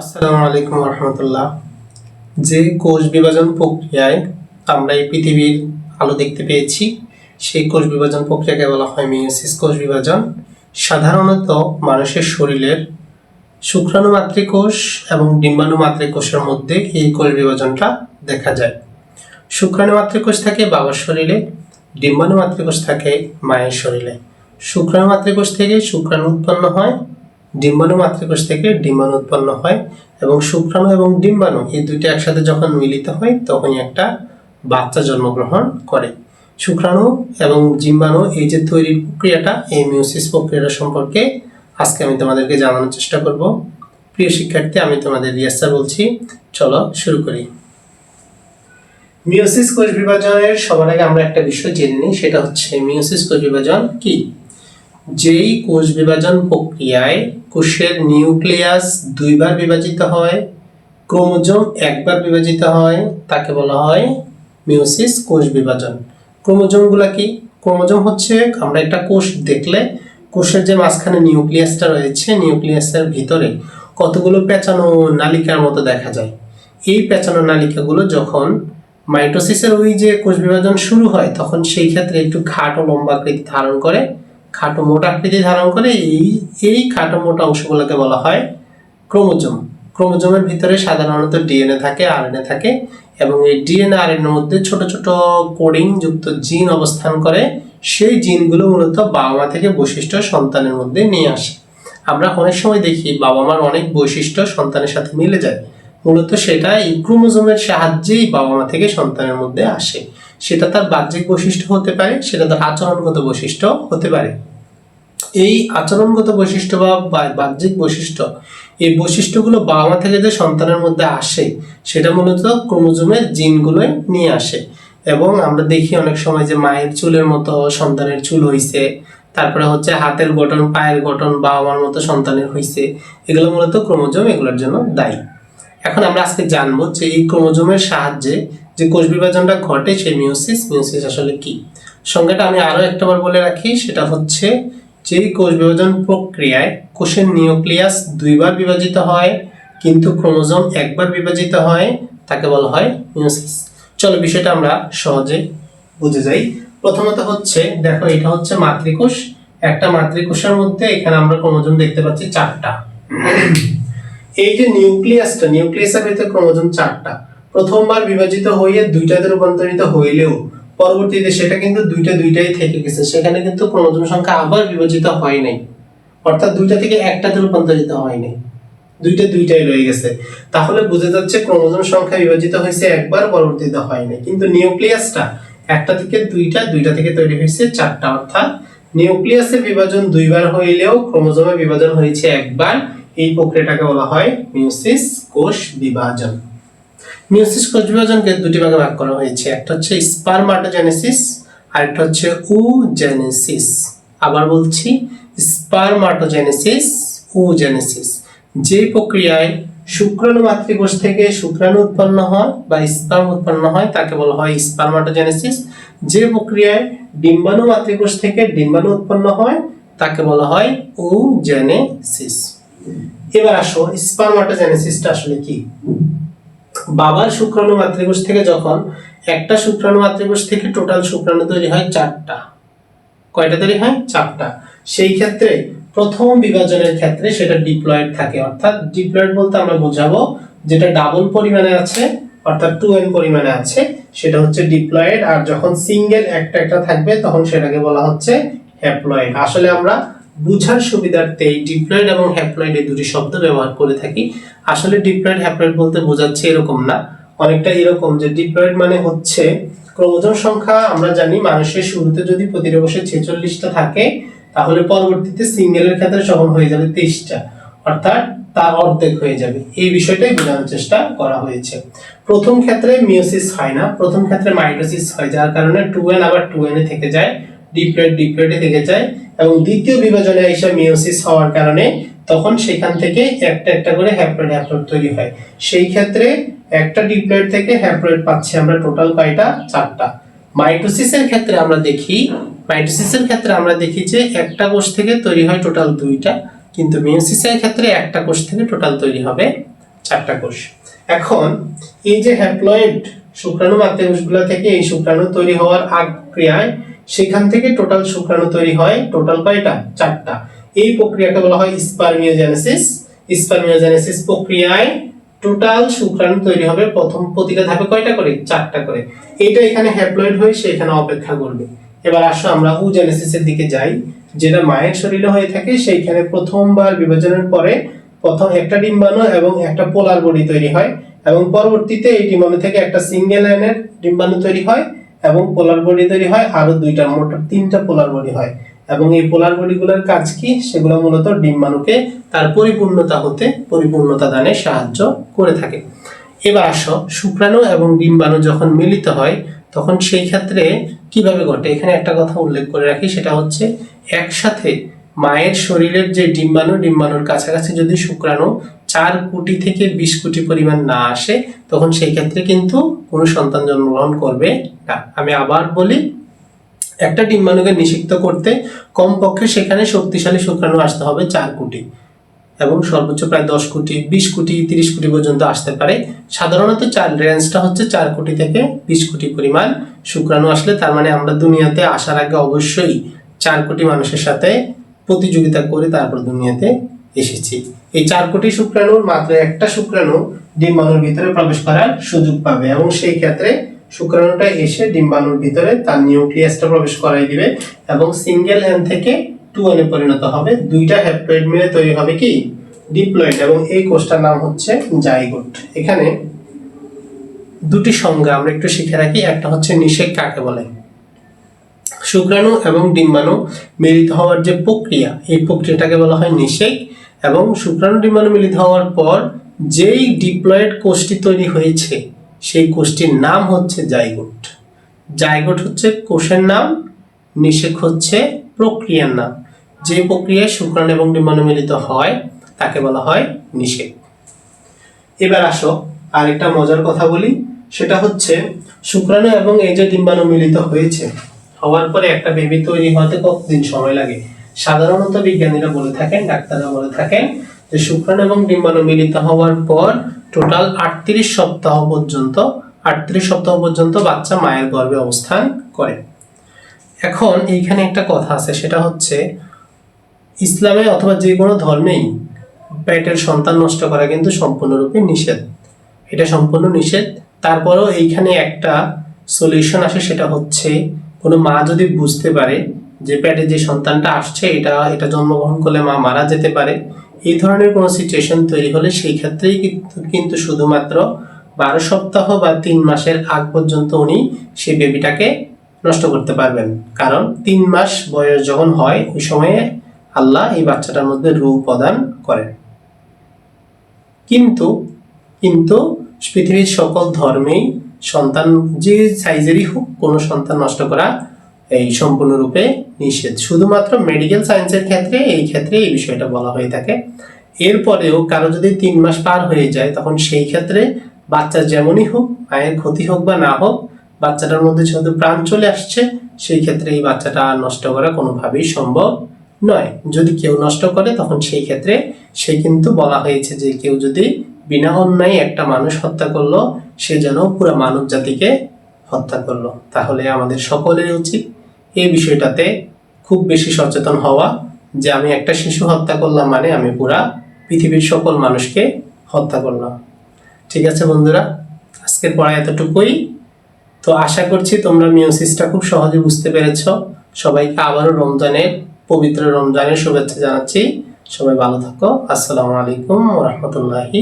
আসসালামু আলাইকুম রহমতুল্লাহ। যে কোষ বিভাজন প্রক্রিয়ায় আমরা এই পৃথিবীর আলো দেখতে পেয়েছি, সেই কোষ বিভাজন প্রক্রিয়াকে বলা হয় মিওসিস কোষ বিভাজন। সাধারণত মানুষের শরীরের শুক্রাণু মাতৃকোষ এবং ডিম্বাণু মাতৃকোষের মধ্যে এই কোষ বিভাজনটা দেখা যায়। শুক্রাণু মাতৃকোষ থাকে বাবার শরীরে ডিম্বাণু মাতৃকোষ থাকে মায়ের শরীরে। শুক্রাণু মাতৃকোষ থেকে শুক্রাণু উৎপন্ন হয় ডিম্বাণু মাতৃকোষ থেকে ডিম্বাণু উৎপন্ন হয় এবং শুক্রাণু এবং ডিম্বাণু এই দুইটা একসাথে যখন মিলিত হয়, তখনই একটা বাচ্চা জন্মগ্রহণ করে। শুক্রাণু এবং ডিম্বাণু এই যে তৈরির প্রক্রিয়াটা, এই মিউসিস প্রক্রিয়াটা সম্পর্কে আজকে আমি তোমাদেরকে জানানোর চেষ্টা করব। প্রিয় শিক্ষার্থী, আমি তোমাদের রিয়াজ স্যার বলছি, চলো শুরু করি। মিউসিস কোষ বিভাজনের সবার আগে আমরা একটা বিষয় জেনে নিই, সেটা হচ্ছে মিউসিস কোষ বিভাজন কি? যেই কোষ বিভাজন প্রক্রিয়ায় কোষের নিউক্লিয়াস দুইবার বিভাজিত হয়, ক্রোমোজোম একবার বিভাজিত হয়, তাকে বলা হয় মিওসিস কোষ বিভাজন। ক্রোমোজোমগুলা কি? ক্রোমোজোম হচ্ছে, আমরা একটা কোষ দেখলে কোষের যে মাঝখানে নিউক্লিয়াসটা রয়েছে, নিউক্লিয়াসের ভিতরে কতগুলো পেঁচানো নালিকার মতো দেখা যায়। এই পেঁচানো নালিকাগুলো যখন মাইটোসিসের ওই যে কোষ বিভাজন শুরু হয়, তখন সেই ক্ষেত্রে একটু খাটো লম্বা আকৃতি ধারণ করে খাটো মোটা আকৃতি ধারণ করে এই এই খাটো মোটা অংশগুলোকে বলা হয় ক্রোমোজোম। ক্রোমোজোমের ভিতরে সাধারণত ডিএনএ থাকে, আরএনএ থাকে এবং এই ডিএনএ আরএনএ মধ্যে ছোট ছোট কোডিং যুক্ত জিন অবস্থান করে সেই জিনগুলো মূলত বাবা মা থেকে বৈশিষ্ট্য সন্তানের মধ্যে নিয়ে আসে। আমরা অনেক সময় দেখি বাবা মার অনেক বৈশিষ্ট্য সন্তানের সাথে মিলে যায়। মূলত সেটা এই ক্রোমোজোমের সাহায্যেই বাবা মা থেকে সন্তানের মধ্যে আসে। সেটা তার বাহ্যিক বৈশিষ্ট্য হতে পারে, সেটা তার আচরণগত বৈশিষ্ট্য হতে পারে। এই আচরণগত বৈশিষ্ট্য বা বাহ্যিক বৈশিষ্ট্য, এই বৈশিষ্ট্যগুলো বাবা মা থেকে যে সন্তানের মধ্যে আসে, সেটা মূলত ক্রোমোজোমের জিনগুলোই নিয়ে আসে। এবং আমরা দেখি অনেক সময় যে মায়ের চুলের মতো সন্তানের চুল হইছে, তারপরে হচ্ছে হাতের গঠন, পায়ের গঠন বাবা মার মতো সন্তানের হইছে, এগুলো মূলত ক্রোমোজোম এগুলোর জন্য দায়ী। এখন আমরা আজকে জানব যে এই ক্রোমোজোমের সাহায্যে যে কোষ বিভাজনটা ঘটে সেই মিওসিস মিওসিস আসলে কি? সংজ্ঞাটা আমি আরও একটাবার বলে রাখি, সেটা হচ্ছে যেই কোষ বিভাজন প্রক্রিয়ায় কোষের নিউক্লিয়াস দুইবার বিভাজিত হয়, কিন্তু ক্রোমোজোম একবার বিভাজিত হয়, তাকে বলা হয় মিওসিস চলো বিষয়টা আমরা সহজে বুঝে যাই। প্রথমত হচ্ছে, দেখো এটা হচ্ছে মাতৃকোষ। একটা মাতৃকোষের মধ্যে এখানে আমরা ক্রোমোজোম দেখতে পাচ্ছি চারটা। এই যে নিউক্লিয়াসটা, নিউক্লিয়াসের ভিতরে ক্রোমোজোম চারটা প্রথমবার বিভাজিত হয়ে দুইটাতে রূপান্তরিত হইলেও পরবর্তীতে সেটা কিন্তু দুইটা দুইটাই থেকে গেছে। সেখানে কিন্তু ক্রোমোজোম সংখ্যা আবার বিভাজিত হয় নাই। অর্থাৎ দুইটা থেকে একটাতে রূপান্তরিত হয় নাই। দুইটা দুইটাই রয়ে গেছে। তাহলে বোঝা যাচ্ছে ক্রোমোজোম সংখ্যা বিভাজিত হয়েছে একবার, পরবর্তীতে হয় নাই। কিন্তু নিউক্লিয়াসটা একটা থেকে দুইটা দুইটা থেকে তৈরি হয়েছে চারটা। অর্থাৎ নিউক্লিয়াসের বিভাজন দুইবার হইলেও ক্রোমোজোমের বিভাজন হয়েছে একবার। এই প্রক্রিয়াটাকে বলা হয় মিওসিস কোষ বিভাজন। মিওসিস কোষ বিভাজনকে দুটি ভাগে ভাগ করা হয়েছে। একটা হচ্ছে স্পারমাটোজেনেসিস আর একটা হচ্ছে উজেনেসিস আবার বলছি স্পারমাটোজেনেসিস উজেনেসিস যে প্রক্রিয়ায় শুক্রাণু মাতৃকোষ থেকে শুক্রাণু উৎপন্ন হয় বা স্পার্ম উৎপন্ন হয়, তাকে বলা হয় স্পারমাটোজেনেসিস যে প্রক্রিয়ায় ডিম্বাণু মাতৃকোষ থেকে ডিম্বাণু উৎপন্ন হয়, তাকে বলা হয় উজেনেসিস এবার আসো স্পারমাটোজেনেসিসটা আসলে কি? বাবার শুক্রাণু মাতৃকোষ থেকে যখন একটা শুক্রাণু মাতৃকোষ থেকে টোটাল শুক্রাণু তৈরি হয় চারটা। কয়টা তৈরি হয়? চারটা। সেই ক্ষেত্রে প্রথম বিভাজনের ক্ষেত্রে সেটা ডিপ্লয়েড থাকে। অর্থাৎ ডিপ্লয়েড বলতে আমরা বোঝাবো যেটা ডাবল পরিমাণে আছে, অর্থাৎ টু এন পরিমাণে আছে, সেটা হচ্ছে ডিপ্লয়েড আর যখন সিঙ্গেল একটা একটা থাকবে, তখন সেটাকে বলা হচ্ছে হ্যাপ্লয়েড আসলে আমরা বুঝার সুবিধার্থে এই ডিপ্লয়েড এবং হ্যাপ্লয়েড এই দুটি শব্দ ব্যবহার করে থাকি। আসলে ডিপ্লয়েড হ্যাপ্লয়েড বলতে বোঝাচ্ছে এরকম না। অনেকটা এরকম যে ডিপ্লয়েড মানে হচ্ছে ক্রোমোজোম সংখ্যা, আমরা জানি মানুষের শুরুতে যদি প্রতিটা বসে ছেচল্লিশটা থাকে, তাহলে পরবর্তীতে সিঙ্গেলের ক্ষেত্রে যখন হয়ে যাবে তেইশটা। অর্থাৎ তার অর্ধেক হয়ে যাবে। এই বিষয়টাই বোঝানোর চেষ্টা করা হয়েছে। প্রথম ক্ষেত্রে মিওসিস হয় না। প্রথম ক্ষেত্রে মাইটোসিস হয়, যার কারণে টু এন আবার টু এন থেকে যায়। ডিপ্লয়েড ডিপ্লয়েডে থেকে যায় এবং দ্বিতীয় বিভাজনে এসে মিওসিস হওয়ার কারণে তখন সেখান থেকে একটা একটা করে হ্যাপ্লয়েড হ্যাপ্লয়েড তৈরি হয়। সেই ক্ষেত্রে একটা ডিপ্লয়েড থেকে হ্যাপ্লয়েড পাচ্ছি আমরা টোটাল কয়টা? চারটা। মাইটোসিসের ক্ষেত্রে আমরা দেখি, মাইটোসিসের ক্ষেত্রে আমরা দেখি যে একটা কোষ থেকে তৈরি হয় টোটাল দুইটা, কিন্তু মিওসিসের ক্ষেত্রে একটা কোষ থেকে টোটাল তৈরি হবে চারটা কোষ। এখন এই যে হ্যাপ্লয়েড শুক্রাণু মাতৃ কোষগুলো থেকে এই শুক্রাণু তৈরি হওয়ার আগ ক্রিয়ায় সেখান থেকে টোটাল শুক্রাণু তৈরি হয় টোটাল কয়টা চারটা। এই প্রক্রিয়াকে বলা হয় স্পারমিওজেনেসিস স্পারমিওজেনেসিস প্রক্রিয়ায় টোটাল শুক্রাণু তৈরি হবে প্রথম প্রতিটা ধাপে কয়টা করে? চারটা করে। এটা এখানে হ্যাপ্লয়েড হয়ে সে এখানে অপেক্ষা করবে। এবার আসো আমরা উজেনেসিসের দিকে যাই। যেটা মায়ের শরীরে হয়ে থাকে সেইখানে প্রথমবার বিভাজনের পরে প্রথম একটা ডিম্বাণু এবং একটা পোলার বডি তৈরি হয় এবং পরবর্তীতে এই ডিম্বাণু থেকে একটা সিঙ্গেল লাইনের ডিম্বাণু তৈরি হয়। এবং পোলার বডি তৈরি হয়, আরও দুইটা, মোট তিনটা পোলার বডি হয়। এবং এই পোলার বডিগুলোর কাজ কি? সেগুলো মূলত ডিম্বাণুকে তার পরিপূর্ণতা হতে পরিপূর্ণতা দানে সাহায্য করে থাকে। এবার আসো, শুক্রাণু এবং ডিম্বাণু যখন মিলিত হয়, তখন সেই ক্ষেত্রে কীভাবে ঘটে? এখানে একটা কথা উল্লেখ করে রাখি, সেটা হচ্ছে একসাথে মায়ের শরীরের যে ডিম্বাণু, ডিম্বাণুর কাছাকাছি যদি শুক্রাণু চার কোটি থেকে বিশ কোটি পরিমাণ না আসে, তখন সেই ক্ষেত্রে কিন্তু কোনো সন্তান জন্মগ্রহণ করবে না। আমি আবার বলি, একটা ডিম্বাণুকে নিষিক্ত করতে কমপক্ষে সেখানে শক্তিশালী শুক্রাণু আসতে হবে চার কোটি এবং সর্বোচ্চ প্রায় দশ কোটি, বিশ কোটি, তিরিশ কোটি পর্যন্ত আসতে পারে। সাধারণত চার রেঞ্জটা হচ্ছে চার কোটি থেকে বিশ কোটি পরিমাণ শুক্রাণু আসলে, তার মানে আমরা দুনিয়াতে আসার আগে অবশ্যই চার কোটি মানুষের সাথে প্রতিযোগিতা করে তারপর দুনিয়াতে এসেছি। এই চার কোটি শুক্রাণুর মাত্র একটা শুক্রাণু ডিম্বাণুর ভিতরে প্রবেশ করার সুযোগ পাবে এবং সেই ক্ষেত্রে শুক্রাণুটা এসে ডিম্বাণুর ভিতরে তার নিউক্লিয়াসটা প্রবেশ করাই দিবে এবং সিঙ্গেল এন থেকে টু এনে পরিণত হবে। দুইটা হ্যাপ্লয়েড মিলে তৈরি হবে কি? ডিপ্লয়েড এবং এই কোষটার নাম হচ্ছে জাইগোট। এখানে দুটি সংজ্ঞা আমরা একটু শিখে রাখি। একটা হচ্ছে নিষেক কাকে বলে? শুক্রাণু এবং ডিম্বাণু মিলিত হওয়ার যে প্রক্রিয়া, এই প্রক্রিয়াটাকে বলা হয় নিষেক এবং শুক্রাণু ডিম্বাণু মিলিত হওয়ার পর যেই ডিপ্লয়েড কোষটি তৈরি হয়েছে, সেই কোষটির নাম হচ্ছে জাইগোট। জাইগোট হচ্ছে কোষের নাম, নিষেক হচ্ছে প্রক্রিয়ার নাম। যে প্রক্রিয়ায় শুক্রাণু এবং ডিম্বাণু মিলিত হয়, তাকে বলা হয় নিষেক। এবার আসো, আরেকটা মজার কথা বলি, সেটা হচ্ছে শুক্রাণু এবং এই যে ডিম্বাণু মিলিত হয়েছে হওয়ার পরে একটা বেবি তৈরি হতে কতদিন সময় লাগে? সাধারণত বিজ্ঞানীরা বলে থাকেন, ডাক্তাররা বলে থাকেন যে শুক্রাণু এবং ডিম্বাণু মিলিত হওয়ার পর টোটাল আটত্রিশ সপ্তাহ পর্যন্ত, আটত্রিশ সপ্তাহ পর্যন্ত বাচ্চা মায়ের গর্ভে অবস্থান করে। এখন এইখানে একটা কথা আছে, সেটা হচ্ছে ইসলামে অথবা যে কোনো ধর্মেই পেটের সন্তান নষ্ট করা কিন্তু সম্পূর্ণরূপে নিষেধ। এটা সম্পূর্ণ নিষেধ। তারপরেও এইখানে একটা সলিউশন আসে, সেটা হচ্ছে কোনো মা যদি বুঝতে পারে যে পেটে যে সন্তানটা আসছে, এটা এটা জন্মগ্রহণ করলে মা মারা যেতে পারে, এই ধরনের কোনো সিচুয়েশন তৈরি হলে সেই ক্ষেত্রেই কিন্তু কিন্তু শুধুমাত্র বারো সপ্তাহ বা তিন মাসের আগ পর্যন্ত উনি সেই বেবিটাকে নষ্ট করতে পারবেন। কারণ তিন মাস বয়স যখন হয়, ওই সময়ে আল্লাহ এই বাচ্চাটার মধ্যে রূপ প্রদান করেন। কিন্তু কিন্তু পৃথিবীর সকল ধর্মেই সন্তান যে সাইজেরই হোক, কোনো সন্তান নষ্ট করা এই সম্পূর্ণরূপে নিষেধ। শুধুমাত্র মেডিকেল সায়েন্সের ক্ষেত্রে, এই ক্ষেত্রে এই বিষয়টা বলা হয়ে থাকে। এরপরেও কারও যদি তিন মাস পার হয়ে যায়, তখন সেই ক্ষেত্রে বাচ্চা যেমনই হোক, মায়ের ক্ষতি হোক বা না হোক, বাচ্চাটার মধ্যে যেহেতু প্রাণ চলে আসছে, সেই ক্ষেত্রে এই বাচ্চাটা নষ্ট করা কোনোভাবেই সম্ভব নয়। যদি কেউ নষ্ট করে, তখন সেই ক্ষেত্রে সে কিন্তু বলা হয়েছে যে কেউ যদি বিনা অন্যায় একটা মানুষ হত্যা করল সে যেন পুরো মানব জাতিকে হত্যা করল। তাহলে আমাদের সকলেরই উচিত এই বিষয়টাতে খুব বেশি সচেতন হওয়া যে আমি একটা শিশু হত্যা করলাম মানে আমি পুরা পৃথিবীর সকল মানুষকে হত্যা করলাম। ঠিক আছে বন্ধুরা, আজকের পড়া এতটুকুই। তো আশা করছি তোমরা মিওসিসটা খুব সহজে বুঝতে পেরেছ। সবাইকে আবারও রমজানের, পবিত্র রমজানের শুভেচ্ছা জানাচ্ছি। সবাই ভালো থাকো। আসসালামু আলাইকুম রহমতুল্লাহি